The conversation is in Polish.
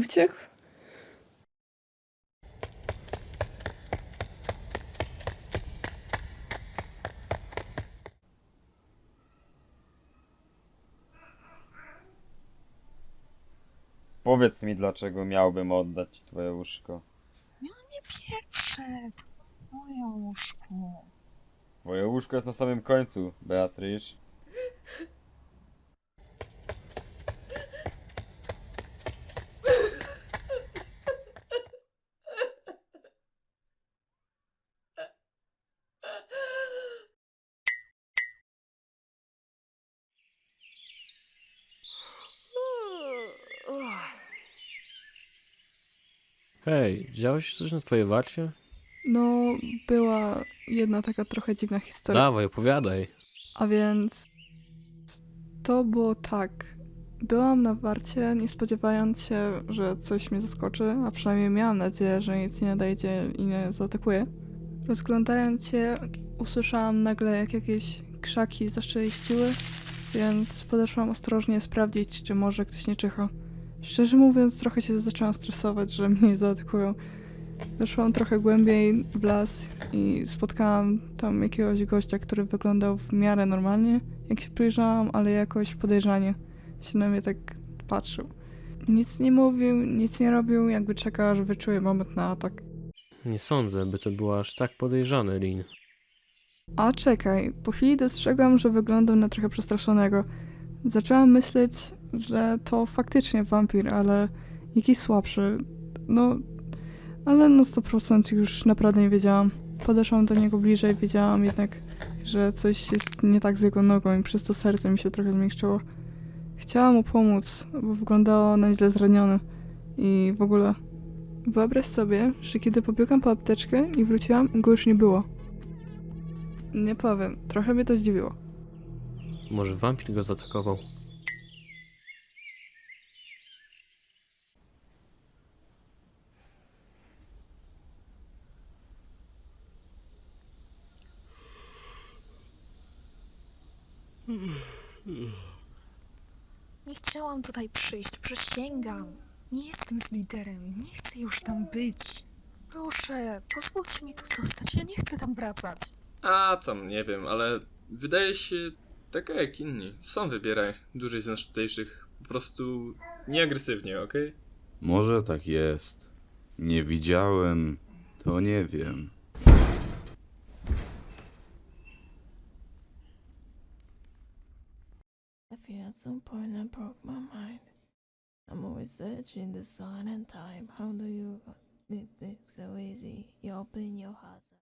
Uciekł? Powiedz mi, dlaczego miałbym oddać ci twoje łóżko. Nie pierwsze, to moje łóżko. Twoje łóżko jest na samym końcu, Beatrice. Hej, działo się coś na twojej warcie? No, była jedna taka trochę dziwna historia. Dawaj, opowiadaj. A więc to było tak. Byłam na warcie, nie spodziewając się, że coś mnie zaskoczy, a przynajmniej miałam nadzieję, że nic nie nadejdzie i nie zaatakuje. Rozglądając się, usłyszałam nagle, jak jakieś krzaki zaszczeliściły, więc podeszłam ostrożnie sprawdzić, czy może ktoś nie czyha. Szczerze mówiąc, trochę się zaczęłam stresować, że mnie zaatakują. Weszłam trochę głębiej w las i spotkałam tam jakiegoś gościa, który wyglądał w miarę normalnie, jak się przyjrzałam, ale jakoś podejrzanie się na mnie tak patrzył. Nic nie mówił, nic nie robił, jakby czekał, aż wyczuje moment na atak. Nie sądzę, by to było aż tak podejrzane, Lin. A czekaj, po chwili dostrzegłam, że wyglądał na trochę przestraszonego. Zaczęłam myśleć, że to faktycznie wampir, ale jakiś słabszy. No, ale na 100% już naprawdę nie wiedziałam. Podeszłam do niego bliżej, wiedziałam jednak, że coś jest nie tak z jego nogą i przez to serce mi się trochę zmiękczyło. Chciałam mu pomóc, bo wyglądało na źle zraniony i w ogóle. Wyobraź sobie, że kiedy pobiegłam po apteczkę i wróciłam, go już nie było. Nie powiem, trochę mnie to zdziwiło. Może wampir go zaatakował? Nie chciałam tutaj przyjść, przysięgam. Nie jestem z liderem, nie chcę już tam być. Proszę, pozwólcie mi tu zostać, ja nie chcę tam wracać. A tam, nie wiem, ale wydaje się taka jak inni. Sam wybieraj. Dłużej z nas tutejszych. Po prostu nieagresywnie, okej? Może tak jest. Nie widziałem, to nie wiem. I feel at some point I broke my mind. I'm always searching the sign and time. How do you make so easy? You open your heart.